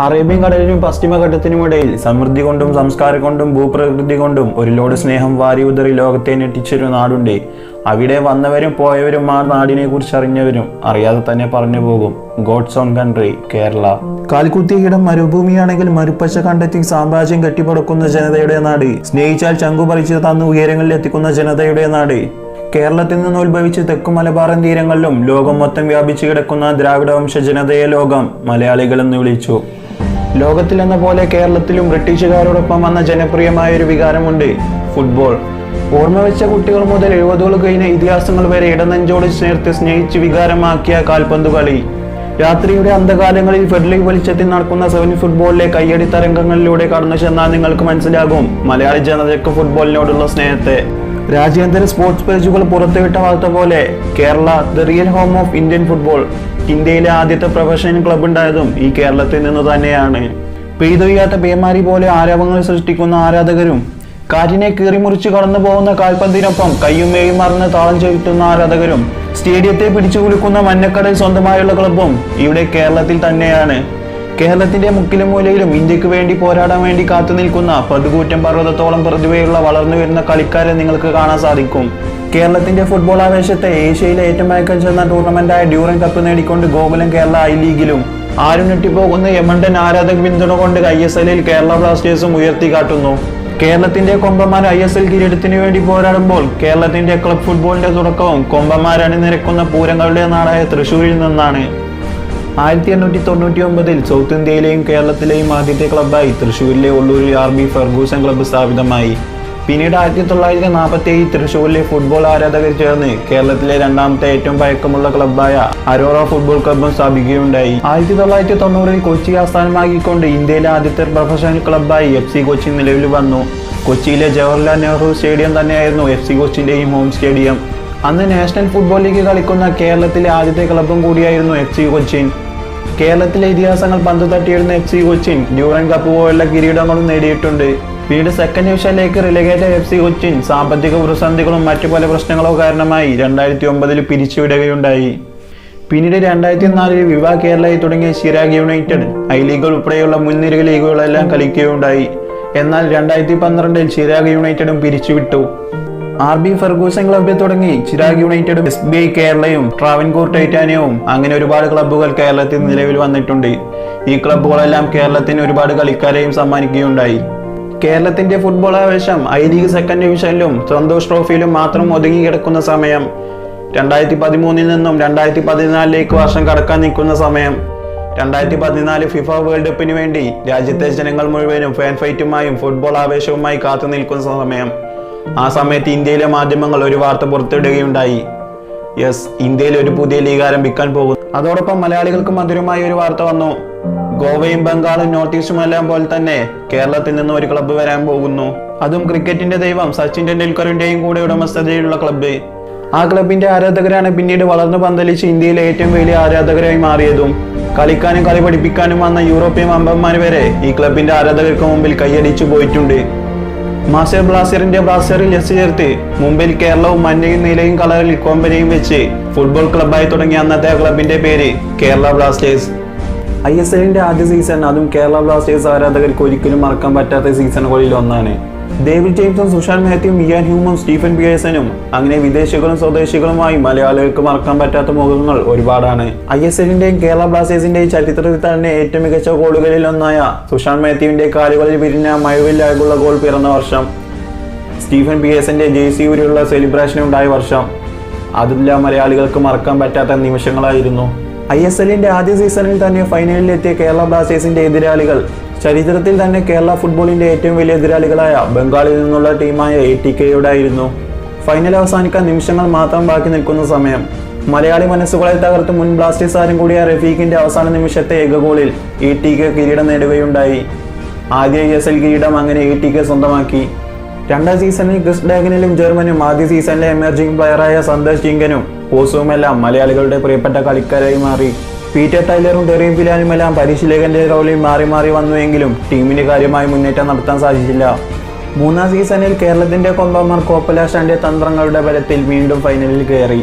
Arabian കടലിനും പശ്ചിമഘട്ടത്തിനും ഇടയിൽ സമൃദ്ധി കൊണ്ടും സംസ്കാരം കൊണ്ടും ഭൂപ്രകൃതി കൊണ്ടും ഒരു ലോഡ് സ്നേഹം വാരി ഉതറി ലോകത്തെ ഞെട്ടിച്ചൊരു നാടുണ്ട്. അവിടെ വന്നവരും പോയവരും ആ നാടിനെ കുറിച്ച് അറിഞ്ഞവരും അറിയാതെ തന്നെ പറഞ്ഞു പോകും. God's own country Kerala. കാൽക്കുത്തിയിടം മരുഭൂമിയാണെങ്കിൽ മരുപ്പച്ച കണ്ടെത്തി സാമ്രാജ്യം കെട്ടിപ്പടുക്കുന്ന ജനതയുടെ നാട്. സ്നേഹിച്ചാൽ ചങ്കു പറിച്ച് തന്ന് ഉയരങ്ങളിൽ എത്തിക്കുന്ന ജനതയുടെ നാട്. കേരളത്തിൽ നിന്ന് ഉത്ഭവിച്ച് തെക്കു മലബാറൻ തീരങ്ങളിലും ലോകം മൊത്തം വ്യാപിച്ചു കിടക്കുന്ന ദ്രാവിഡ വംശ ജനതയെ ലോകം മലയാളികൾ എന്ന് വിളിച്ചു. ലോകത്തിലെന്ന പോലെ കേരളത്തിലും ബ്രിട്ടീഷുകാരോടൊപ്പം വന്ന ജനപ്രിയമായ ഒരു വികാരമുണ്ട് ഫുട്ബോൾ. ഓർമ്മ വെച്ച കുട്ടികൾ മുതൽ എഴുപതുകൾ കഴിഞ്ഞ ഇതിഹാസങ്ങൾ വരെ ഇടനെഞ്ചോട് ചേർത്ത് സ്നേഹിച്ച് വികാരമാക്കിയ കാൽപന്തു കളി. രാത്രിയുടെ അന്ധകാലങ്ങളിൽ ഫെഡ്ലി വെളിച്ചത്തിൽ നടക്കുന്ന സെവൻ ഫുട്ബോളിലെ കയ്യടി തരംഗങ്ങളിലൂടെ കടന്നു ചെന്നാൽ നിങ്ങൾക്ക് മനസ്സിലാകും മലയാളി ജനതയ്ക്ക് ഫുട്ബോളിനോടുള്ള സ്നേഹത്തെ. രാജ്യാന്തര സ്പോർട്സ് പേജുകൾ പുറത്തുവിട്ട വാർത്ത പോലെ Kerala the real home of Indian football ഇന്ത്യയിലെ ആദ്യത്തെ പ്രൊഫഷണൽ ക്ലബ് ഉണ്ടായതും ഈ കേരളത്തിൽ നിന്ന് തന്നെയാണ്. പെയ്തൊയ്യാത്ത പേമാരി പോലെ ആരവങ്ങൾ സൃഷ്ടിക്കുന്ന ആരാധകരും കാറ്റിനെ കീറിമുറിച്ച് കടന്നു പോകുന്ന കാൽപന്തിനൊപ്പം കയ്യും മേയും മറന്ന് താളം ചവിട്ടുന്ന ആരാധകരും സ്റ്റേഡിയത്തെ പിടിച്ചു കുലുക്കുന്ന മഞ്ഞക്കടൽ സ്വന്തമായുള്ള ക്ലബും ഇവിടെ കേരളത്തിൽ തന്നെയാണ്. കേരളത്തിന്റെ മുക്കിലും മൂലയിലും ഇന്ത്യയ്ക്ക് വേണ്ടി പോരാടാൻ വേണ്ടി കാത്തു നിൽക്കുന്ന പടുകൂറ്റം പർവതത്തോളം പ്രതിഭയുള്ള വളർന്നു വരുന്ന കളിക്കാരെ നിങ്ങൾക്ക് കാണാൻ സാധിക്കും. കേരളത്തിന്റെ ഫുട്ബോൾ ആവേശത്തെ ഏഷ്യയിലെ ഏറ്റവും മയക്കം ചെന്ന ടൂർണമെന്റായ ഡ്യൂറൻ കപ്പ് നേടിക്കൊണ്ട് ഗോകുലം കേരള ഐ ലീഗിലും. ആരും ഞെട്ടിപ്പോകുന്ന യമണ്ടൻ ആരാധക പിന്തുണ കൊണ്ട് ഐ എസ് എല്ലിൽ കേരള ബ്ലാസ്റ്റേഴ്സും ഉയർത്തി കാട്ടുന്നു. കേരളത്തിന്റെ കൊമ്പന്മാർ ഐ എസ് എൽ കിരീടത്തിന് വേണ്ടി പോരാടുമ്പോൾ കേരളത്തിന്റെ ക്ലബ് ഫുട്ബോളിന്റെ തുടക്കവും കൊമ്പന്മാരണിനിരക്കുന്ന പൂരങ്ങളുടെ നാടായ തൃശൂരിൽ നിന്നാണ്. ആയിരത്തി എണ്ണൂറ്റി തൊണ്ണൂറ്റി ഒമ്പതിൽ സൗത്ത് ഇന്ത്യയിലെയും കേരളത്തിലെയും ആദ്യത്തെ ക്ലബ്ബായി തൃശ്ശൂരിലെ ഉള്ളൂരിൽ ആർ ബി ഫെർഗൂസൺ ക്ലബ്ബ് സ്ഥാപിതമായി. പിന്നീട് ആയിരത്തി തൊള്ളായിരത്തി നാൽപ്പത്തി ഏഴ് തൃശ്ശൂരിലെ ഫുട്ബോൾ ആരാധകർ ചേർന്ന് കേരളത്തിലെ രണ്ടാമത്തെ ഏറ്റവും പഴക്കമുള്ള ക്ലബ്ബായ അരോറ ഫുട്ബോൾ ക്ലബ്ബും സ്ഥാപിക്കുകയുണ്ടായി. ആയിരത്തി തൊള്ളായിരത്തി തൊണ്ണൂറിൽ കൊച്ചി ആസ്ഥാനമാക്കിക്കൊണ്ട് ഇന്ത്യയിലെ ആദ്യത്തെ പ്രൊഫഷണൽ ക്ലബ്ബായി എഫ് സി കൊച്ചി നിലവിൽ വന്നു. കൊച്ചിയിലെ ജവഹർലാൽ നെഹ്റു സ്റ്റേഡിയം തന്നെയായിരുന്നു എഫ് സി കൊച്ചിന്റെയും ഹോം സ്റ്റേഡിയം. അന്ന് നാഷണൽ ഫുട്ബോൾ ലീഗ് കളിക്കുന്ന കേരളത്തിലെ ആദ്യത്തെ ക്ലബ്ബും കൂടിയായിരുന്നു എഫ് സി കൊച്ചിൻ. കേരളത്തിലെ ഇതിഹാസങ്ങൾ പന്ത് തട്ടിയിരുന്ന F C Cochin Durand Cup പോലുള്ള കിരീടങ്ങളും നേടിയിട്ടുണ്ട്. പിന്നീട് സെക്കൻഡ് ഡിവിഷനിലേക്ക് റിലഗേറ്റഡ് എഫ് സി കൊച്ചിൻ സാമ്പത്തിക പ്രതിസന്ധികളും മറ്റു പല പ്രശ്നങ്ങളോ കാരണമായി രണ്ടായിരത്തി ഒമ്പതിൽ പിരിച്ചുവിടുകയുണ്ടായി. പിന്നീട് രണ്ടായിരത്തി നാലിൽ വിവാ കേരളയിൽ തുടങ്ങിയ ചിരാഗ് യുണൈറ്റഡ് ഐ ലീഗുകൾ ഉൾപ്പെടെയുള്ള മുൻനിര ലീഗുകളെല്ലാം കളിക്കുകയുണ്ടായി. എന്നാൽ രണ്ടായിരത്തി പന്ത്രണ്ടിൽ ചിരാഗ് യുണൈറ്റഡും പിരിച്ചുവിട്ടു. ആർ ബി ഫെർഗൂസൺ ക്ലബ്ബിൽ തുടങ്ങി. ചിരാഗ് യുണൈറ്റഡും എസ് ബി ഐ കേരളയും ട്രാവൻകൂർ ടൈറ്റാനിയവും അങ്ങനെ ഒരുപാട് ക്ലബ്ബുകൾ കേരളത്തിൽ നിലവിൽ വന്നിട്ടുണ്ട്. ഈ ക്ലബ്ബുകളെല്ലാം കേരളത്തിന് ഒരുപാട് കളിക്കാരെയും സമ്മാനിക്കുകയുണ്ടായി. കേരളത്തിന്റെ ഫുട്ബോൾ ആവേശം ഐ ലീഗ് സെക്കൻഡ് ഡിവിഷനിലും സന്തോഷ് ട്രോഫിയിലും മാത്രം ഒതുങ്ങി കിടക്കുന്ന സമയം. രണ്ടായിരത്തി പതിമൂന്നിൽ നിന്നും രണ്ടായിരത്തി പതിനാലിലേക്ക് വർഷം കടക്കാൻ നിൽക്കുന്ന സമയം. രണ്ടായിരത്തി പതിനാല് ഫിഫ വേൾഡ് കപ്പിന് വേണ്ടി രാജ്യത്തെ ജനങ്ങൾ മുഴുവനും ഫാൻ ഫൈറ്റുമായും ഫുട്ബോൾ ആവേശവുമായി കാത്തു നിൽക്കുന്ന സമയം. ആ സമയത്ത് ഇന്ത്യയിലെ മാധ്യമങ്ങൾ ഒരു വാർത്ത പുറത്തിടുകയുണ്ടായി. യെസ് ഇന്ത്യയിൽ ഒരു പുതിയ ലീഗ് ആരംഭിക്കാൻ പോകുന്നു. അതോടൊപ്പം മലയാളികൾക്ക് മധുരമായ ഒരു വാർത്ത വന്നു. ഗോവയും ബംഗാളും നോർത്ത് ഈസ്റ്റും എല്ലാം പോലെ തന്നെ കേരളത്തിൽ നിന്ന് ഒരു ക്ലബ്ബ് വരാൻ പോകുന്നു. അതും ക്രിക്കറ്റിന്റെ ദൈവം സച്ചിൻ ടെണ്ടുൽക്കറിന്റെയും കൂടെ ഉടമസ്ഥതയിലുള്ള ക്ലബ്ബ് ആ ക്ലബിന്റെ ആരാധകരാണ് പിന്നീട് വളർന്നു പന്തലിച്ച് ഇന്ത്യയിലെ ഏറ്റവും വലിയ ആരാധകരായി മാറിയതും. കളിക്കാനും കളി പഠിപ്പിക്കാനും വന്ന യൂറോപ്യൻ അമ്പന്മാർ വരെ ഈ ക്ലബിന്റെ ആരാധകർക്ക് മുമ്പിൽ കൈയടിച്ചു പോയിട്ടുണ്ട്. മാസ്റ്റർ ബ്ലാസ്റ്ററിന്റെ ബ്ലാസ്റ്ററിൽ എസ് ചേർത്ത് മുംബൈയിൽ കേരളവും മഞ്ഞയും നീലയും കളറിൽ കോമ്പനിയും വെച്ച് ഫുട്ബോൾ ക്ലബ്ബായി തുടങ്ങിയ അന്നത്തെ ക്ലബിന്റെ പേര് കേരള ബ്ലാസ്റ്റേഴ്സ്. ഐ എസ് എല്ലിന്റെ ആദ്യ സീസൺ അതും കേരള ബ്ലാസ്റ്റേഴ്സ് ആരാധകർക്ക് ഒരിക്കലും മറക്കാൻ പറ്റാത്ത സീസണുകളിൽ ഒന്നാണ്. ഡേവിഡ് ജെയിംസും സുഷാൻ മെഹത്തിയും ഇയാൻ ഹ്യൂമും സ്റ്റീഫൻ പിയേഴ്സനും അങ്ങനെ വിദേശികളും സ്വദേശികളുമായി മലയാളികൾക്ക് മറക്കാൻ പറ്റാത്ത മുഖങ്ങൾ ഒരുപാടാണ്. ഐ എസ് എല്ലിന്റെയും കേരള ബ്ലാസ്റ്റേഴ്സിന്റെയും ചരിത്രത്തിൽ തന്നെ ഏറ്റവും മികച്ച ഗോളുകളിൽ ഒന്നായ സുഷാൻ മേത്യുവിന്റെ കാലുകളിൽ പിരിഞ്ഞ മഴവില്ലായുള്ള ഗോൾ പിറന്ന വർഷം. സ്റ്റീഫൻ പിയേഴ്സന്റെ ജേഴ്സി ഊരിയുള്ള സെലിബ്രേഷൻ ഉണ്ടായ വർഷം. അതെല്ലാം മലയാളികൾക്ക് മറക്കാൻ പറ്റാത്ത നിമിഷങ്ങളായിരുന്നു. ഐ എസ് എല്ലിന്റെ ആദ്യ സീസണിൽ തന്നെ ഫൈനലിൽ എത്തിയ കേരള ബ്ലാസ്റ്റേഴ്സിന്റെ എതിരാളികൾ ചരിത്രത്തിൽ തന്നെ കേരള ഫുട്ബോളിന്റെ ഏറ്റവും വലിയ എതിരാളികളായ ബംഗാളിൽ നിന്നുള്ള ടീമായ എ ടി കെയോടായിരുന്നു ഫൈനൽ അവസാനിക്കാൻ നിമിഷങ്ങൾ മാത്രം ബാക്കി നിൽക്കുന്ന സമയം. മലയാളി മനസ്സുകളെ തകർത്ത് മുൻ ബ്ലാസ്റ്റേഴ്സ് ആരും കൂടിയ റഫീഖിന്റെ അവസാന നിമിഷത്തെ ഏക ഗോളിൽ ടി കെ കിരീടം നേടുകയുണ്ടായി. ആദ്യ ഐ എസ് എൽ കിരീടം അങ്ങനെ എ ടി കെ സ്വന്തമാക്കി. രണ്ടാം സീസണിൽ ക്രിസ് ഡാഗനിലും ജർമ്മനും ആദ്യ സീസണിലെ എമർജിംഗ് പ്ലെയറായ സന്തോഷ് ജിങ്കനും ഓസുവുമെല്ലാം മലയാളികളുടെ പ്രിയപ്പെട്ട കളിക്കാരായി മാറി. പീറ്റർ ടൈലറും ഡെറിയും ഫിലാനുമെല്ലാം പരിശീലകന്റെ റോളിൽ മാറി മാറി വന്നുവെങ്കിലും ടീമിന് കാര്യമായി മുന്നേറ്റം നടത്താൻ സാധിച്ചില്ല. മൂന്നാം സീസണിൽ കേരളത്തിന്റെ കൊമ്പന്മാർ കോപ്പലാഷാന്റെ തന്ത്രങ്ങളുടെ ബലത്തിൽ വീണ്ടും ഫൈനലിൽ കയറി.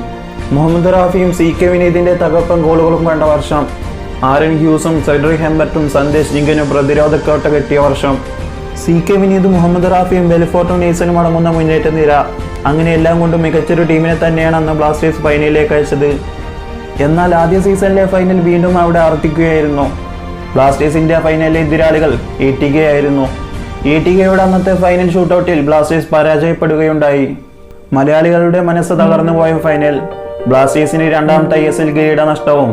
മുഹമ്മദ് റാഫിയും സി കെ വിനീതിന്റെ തകർപ്പൻ ഗോളുകളും കണ്ട വർഷം. ആരൻ ഹ്യൂസും സെഡ്രിക് ഹെമ്പർട്ടും സന്ദേശ് ജിങ്കനും പ്രതിരോധ കോട്ട കെട്ടിയ വർഷം. സി കെ വിനീത് മുഹമ്മദ് റാഫിയും ബെൽഫോർട്ടും നെയ്സനും അടങ്ങുന്ന മുന്നേറ്റ നിര അങ്ങനെ എല്ലാം കൊണ്ടും മികച്ചൊരു ടീമിനെ തന്നെയാണ് അന്ന് ബ്ലാസ്റ്റേഴ്സ് ഫൈനലിലേക്ക് അയച്ചത്. എന്നാൽ ആദ്യ സീസണിലെ ഫൈനൽ വീണ്ടും അവിടെ ആവർത്തിക്കുകയായിരുന്നു. ബ്ലാസ്റ്റേഴ്സിന്റെ ഫൈനലിലെ എതിരാളികൾ എ ടി കെ ആയിരുന്നു എ ടി കെയുടെ അന്നത്തെ ഫൈനൽ ഷൂട്ടൗട്ടിൽ ബ്ലാസ്റ്റേഴ്സ് പരാജയപ്പെടുകയുണ്ടായി. മലയാളികളുടെ മനസ്സ് തകർന്നു പോയ ഫൈനൽ ബ്ലാസ്റ്റേഴ്സിന് രണ്ടാമത്തെ ഐ എസ് എൽ കിരീട നഷ്ടവും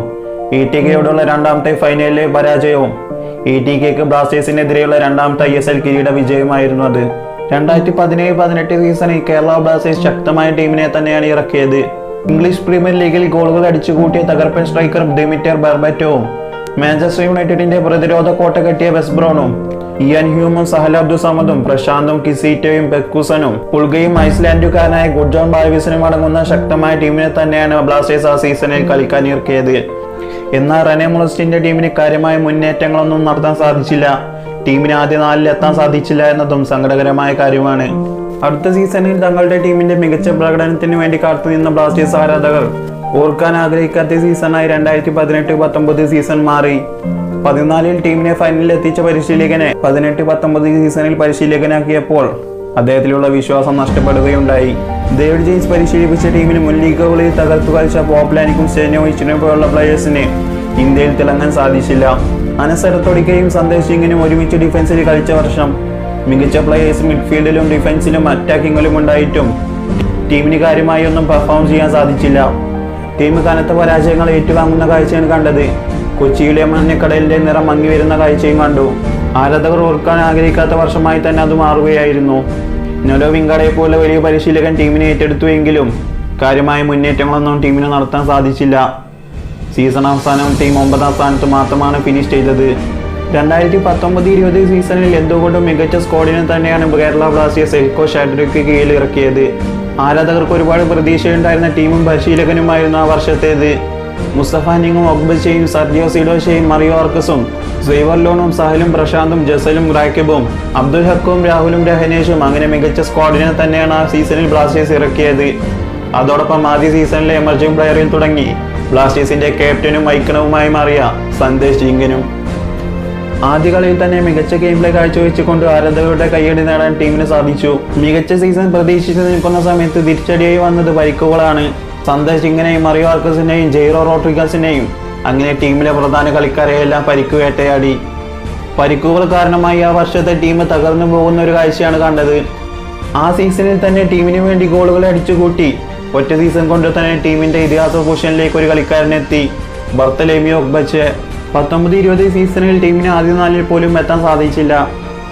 ഇ ടി കെയോടുള്ള രണ്ടാമത്തെ ഫൈനലിലെ പരാജയവും ഇ ടി കെക്ക് ബ്ലാസ്റ്റേഴ്സിനെതിരെയുള്ള രണ്ടാമത്തെ ഐ എസ് എൽ കിരീട വിജയമായിരുന്നു അത്. രണ്ടായിരത്തി പതിനേഴ് പതിനെട്ട് സീസണിൽ കേരള ബ്ലാസ്റ്റേഴ്സ് ശക്തമായ ടീമിനെ തന്നെയാണ് ഇറക്കിയത്. ഇംഗ്ലീഷ് പ്രീമിയർ ലീഗിൽ ഗോളുകൾ അടിച്ചുകൂട്ടിയ തകർപ്പൻ സ്ട്രൈക്കർ ഡെമിറ്റർ ബർബറ്റോവും മാഞ്ചസ്റ്റർ യുണൈറ്റഡിന്റെ പ്രതിരോധ കോട്ട കെട്ടിയ വെസ്ബ്രോണും ഇയാൻ ഹ്യൂമും സഹൽ അബ്ദുസമദും പ്രശാന്തും കിസീറ്റോയും പെക്കുസനും പുൾഗയും ഐസ്ലാൻഡുകാരനായ ഗുഡ്ജോൺ ബാൽവിസിനും അടങ്ങുന്ന ശക്തമായ ടീമിനെ തന്നെയാണ് ബ്ലാസ്റ്റേഴ്സ് ആ സീസണിൽ കളിക്കാൻ ഇറക്കിയത് എന്നാൽ റെനെ മുളസ്റ്റിന്റെ ടീമിന് കാര്യമായ മുന്നേറ്റങ്ങളൊന്നും നടത്താൻ സാധിച്ചില്ല. ടീമിന് ആദ്യ നാലിൽ എത്താൻ സാധിച്ചില്ല എന്നതും സങ്കടകരമായ കാര്യമാണ്. അടുത്ത സീസണിൽ തങ്ങളുടെ ടീമിന്റെ മികച്ച പ്രകടനത്തിന് വേണ്ടി കാത്തുനിന്ന ബ്ലാസ്റ്റേഴ്സ് ആരാധകർ? ഓർക്കാൻ ആഗ്രഹിക്കാത്ത സീസണായി രണ്ടായിരത്തി പതിനെട്ട് പത്തൊമ്പത് സീസൺ മാറി. പതിനാലിൽ ടീമിനെ ഫൈനലിൽ എത്തിച്ച പരിശീലകനെ പതിനെട്ട് പത്തൊമ്പത് സീസണിൽ പരിശീലകനാക്കിയപ്പോൾ അദ്ദേഹത്തിലുള്ള വിശ്വാസം നഷ്ടപ്പെടുകയുണ്ടായി. ഡേവിഡ് ജെയിംസ് പരിശീലിപ്പിച്ച ടീമിന് മുൻ തകർത്തു കളിച്ച പോപ്ലാനിക്കും സ്റ്റെനോയിച്ചിനും പോലുള്ള പ്ലേയേഴ്സിന് ഇന്ത്യയിൽ തിളങ്ങാൻ സാധിച്ചില്ല. അനസരത്തൊടിക്കയും സന്ദേശിങ്ങിനും ഒരുമിച്ച് ഡിഫൻസിൽ കളിച്ച വർഷം മികച്ച പ്ലേയേഴ്സ് മിഡ്ഫീൽഡിലും ഡിഫൻസിലും അറ്റാക്കിങ്ങിലും ഉണ്ടായിട്ടും ടീമിന് കാര്യമായി ഒന്നും പെർഫോം ചെയ്യാൻ സാധിച്ചില്ല. ടീം കനത്ത പരാജയങ്ങൾ ഏറ്റുവാങ്ങുന്ന കാഴ്ചയാണ് കണ്ടത്. കൊച്ചിയിലെ മഞ്ഞക്കടലിന്റെ നിറം മങ്ങി വരുന്ന കാഴ്ചയും കണ്ടു. ആരാധകർ ഓർക്കാൻ ആഗ്രഹിക്കാത്ത വർഷമായി തന്നെ അത് മാറുകയായിരുന്നു. നൊലോ വിങ്കടയെ പോലെ വലിയ പരിശീലകൻ ടീമിനെ ഏറ്റെടുത്തുവെങ്കിലും കാര്യമായ മുന്നേറ്റങ്ങളൊന്നും ടീമിന് നടത്താൻ സാധിച്ചില്ല. സീസൺ അവസാനം ടീം ഒമ്പതാം സ്ഥാനത്ത് മാത്രമാണ് ഫിനിഷ് ചെയ്തത്. രണ്ടായിരത്തി പത്തൊമ്പത് ഇരുപത് സീസണിൽ എന്തുകൊണ്ടും മികച്ച സ്കോഡിനെ തന്നെയാണ് കേരള ബ്ലാസ്റ്റേഴ്സ് എൽക്കോ ഷാഡ്രിക്ക് കീഴിൽ ഇറക്കിയത്. ആരാധകർക്ക് ഒരുപാട് പ്രതീക്ഷയുണ്ടായിരുന്ന ടീമും പരിശീലകനുമായിരുന്നു ആ വർഷത്തേത്. മുസ്തഫ നിങ്ങും ഒക്ബച്ചയും സർജിയോ സിഡോഷയും മറിയോ ആർക്കസും ലോണും സഹലും പ്രശാന്തും ജസലും റാക്കിബും അബ്ദുൽ ഹക്കും രാഹുലും രഹനേഷും അങ്ങനെ മികച്ച സ്ക്വാഡിനെ തന്നെയാണ് ആ സീസണിൽ ബ്ലാസ്റ്റേഴ്സ് ഇറക്കിയത്. അതോടൊപ്പം ആദ്യ സീസണിലെ എമർജിംഗ് പ്ലെയറിൽ തുടങ്ങി. ബ്ലാസ്റ്റേഴ്സിന്റെ ക്യാപ്റ്റനും ഐക്കണവുമായി മാറിയ സന്ദേശ് ജിങ്കനും. ആദ്യ കളിയിൽ തന്നെ മികച്ച ഗെയിം പ്ലേ കാഴ്ചവെച്ചുകൊണ്ട് ആരാധകരുടെ കയ്യടി നേടാൻ ടീമിന് സാധിച്ചു. മികച്ച സീസൺ പ്രതീക്ഷിച്ചു നിൽക്കുന്ന സമയത്ത് തിരിച്ചടിയായി വന്നത് പരിക്കുകളാണ് സന്തോഷ് സിംഗിനെയും മറിയോ ആർക്കസിനെയും ജെയ്റോ റോട്രിഗസിനെയും അങ്ങനെ ടീമിലെ പ്രധാന കളിക്കാരെയെല്ലാം പരിക്ക് വേട്ടയാടി. പരിക്കുകൾ കാരണമായി ആ വർഷത്തെ ടീം തകർന്നു പോകുന്ന ഒരു കാഴ്ചയാണ് കണ്ടത്. ആ സീസണിൽ തന്നെ ടീമിന് വേണ്ടി ഗോളുകൾ അടിച്ചുകൂട്ടി. ഒറ്റ സീസൺ കൊണ്ട് തന്നെ ടീമിന്റെ ഇതിഹാസ പൊസിഷനിലേക്ക് ഒരു കളിക്കാരനെത്തി. ബർത്തലേമിയോ ഒഗ്ബച്ച്. പത്തൊമ്പത് ഇരുപത് സീസണിൽ ടീമിന് ആദ്യ നാലിൽ പോലും എത്താൻ സാധിച്ചില്ല.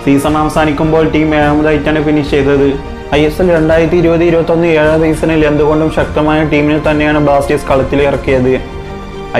സീസൺ അവസാനിക്കുമ്പോൾ ടീം ഏഴാമതായിട്ടാണ് ഫിനിഷ് ചെയ്തത്. ഐ എസ് എൽ രണ്ടായിരത്തി ഇരുപത് ഇരുപത്തൊന്ന് ഏഴാം സീസണിൽ എന്തുകൊണ്ടും ശക്തമായ ടീമിനെ തന്നെയാണ് ബ്ലാസ്റ്റേഴ്സ് കളത്തിൽ ഇറക്കിയത്.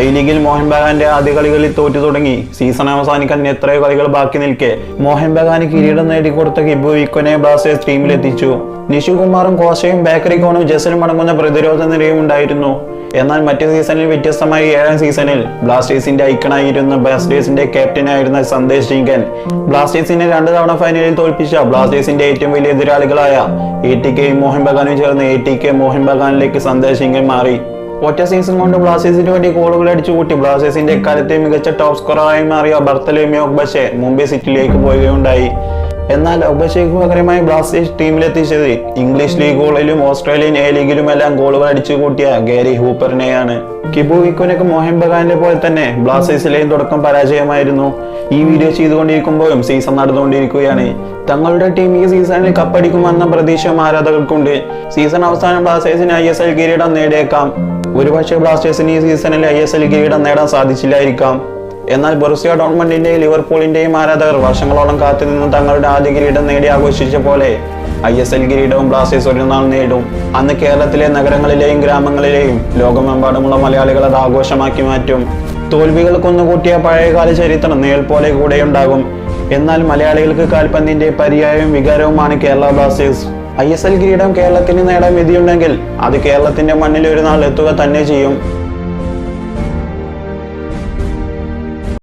ഐ ലീഗിൽ മോഹൻ ബഗാന്റെ ആദ്യ കളികളിൽ തോറ്റു തുടങ്ങി. സീസൺ അവസാനിക്കാൻ എത്രയോ കളികൾ ബാക്കി നിൽക്കെ. മോഹൻ ബഗാന് കിരീടം നേടിക്കൊടുത്ത കിബു വിക്കോനെ ബ്ലാസ്റ്റേഴ്സ് ടീമിലെത്തിച്ചു നിഷു കുമാറും കോശയും ബേക്കറി കോണും ജസനും അടങ്ങുന്ന പ്രതിരോധ നിരയും ഉണ്ടായിരുന്നു. എന്നാൽ മറ്റു സീസണിൽ വ്യത്യസ്തമായി ഏഴാം സീസണിൽ ബ്ലാസ്റ്റേഴ്സിന്റെ ഐക്കണായിരുന്ന ബ്ലാസ്റ്റേഴ്സിന്റെ ക്യാപ്റ്റനായിരുന്ന സന്ദേശ് ഡിങ്കൻ ബ്ലാസ്റ്റേഴ്സിനെ രണ്ടു തവണ ഫൈനലിൽ തോൽപ്പിച്ച ബ്ലാസ്റ്റേഴ്സിന്റെ ഏറ്റവും വലിയ എതിരാളികളായ എ ടി കെയും മോഹൻ ബഗാനും ചേർന്ന് എ ടി കെ മോഹൻ ബഗാനിലേക്ക് സന്ദേശ് ഡിങ്കൻ മാറി. ഒറ്റ സീസൺ കൊണ്ട് ബ്ലാസ്റ്റേഴ്സിന് വേണ്ടി ഗോളുകൾ അടിച്ചു കൂട്ടി ബ്ലാസ്റ്റേഴ്സിന്റെ കാലത്തെ മികച്ച ടോപ്പ് സ്കോറായി മാറിയ ബർത്തലേമിയോ ബഷെ മുംബൈ സിറ്റിയിലേക്ക് പോവുകയുണ്ടായി. എന്നാൽ ഒഗ്ബഷയ്ക്ക് പകരമായി ബ്ലാസ്റ്റേഴ്സ് ടീമിലെത്തിച്ചത് ഇംഗ്ലീഷ് ലീഗുകളിലും ഓസ്ട്രേലിയൻ എ ലീഗിലും എല്ലാം ഗോളുകൾ അടിച്ചു കൂട്ടിയ ഗാരി ഹൂപ്പറിനെയാണ്. കിബു വിക്കുനക്ക് മോഹൻ ബഗാനെ പോലെ തന്നെ ബ്ലാസ്റ്റേഴ്സിലെയും തുടക്കം പരാജയമായിരുന്നു. ഈ വീഡിയോ ചെയ്തുകൊണ്ടിരിക്കുമ്പോഴും സീസൺ നടന്നുകൊണ്ടിരിക്കുകയാണ്. തങ്ങളുടെ ടീം ഈ സീസണിൽ കപ്പടിക്കുമെന്ന പ്രതീക്ഷ ആരാധകർക്കുണ്ട്. സീസൺ അവസാനം ബ്ലാസ്റ്റേഴ്സിന് ഐ എസ് എൽ കിരീടം നേടിയേക്കാം. ഒരുപക്ഷെ ബ്ലാസ്റ്റേഴ്സിന് ഈ സീസണിൽ ഐ എസ് എൽ കിരീടം നേടാൻ സാധിച്ചില്ലായിരിക്കാം. എന്നാൽ ബൊറുസിയ ഡോൺമണ്ടിന്റെയും ലിവർപൂളിന്റെയും ആരാധകർ വർഷങ്ങളോളം കാത്തുനിന്ന് തങ്ങളുടെ ആദ്യ കിരീടം നേടി ആഘോഷിച്ച പോലെ ഐ എസ് എൽ കിരീടവും ബ്ലാസ്റ്റേഴ്സ് ഒരു നാൾ നേടും. അന്ന് കേരളത്തിലെ നഗരങ്ങളിലെയും ഗ്രാമങ്ങളിലെയും ലോകമെമ്പാടുമുള്ള മലയാളികൾ അത് ആഘോഷമാക്കി മാറ്റും. തോൽവികൾ കൊന്നുകൂട്ടിയ പഴയകാല ചരിത്രം നേൽ പോലെ കൂടെയുണ്ടാകും. എന്നാൽ മലയാളികൾക്ക് കാൽപന്തിന്റെ പര്യായവും വികാരവുമാണ് Kerala Blasters. I S L കിരീടം കേരളത്തിന് നേടാൻ വിധിയുണ്ടെങ്കിൽ അത് കേരളത്തിന്റെ മണ്ണിൽ ഒരു നാൾ എത്തുക തന്നെ ചെയ്യും.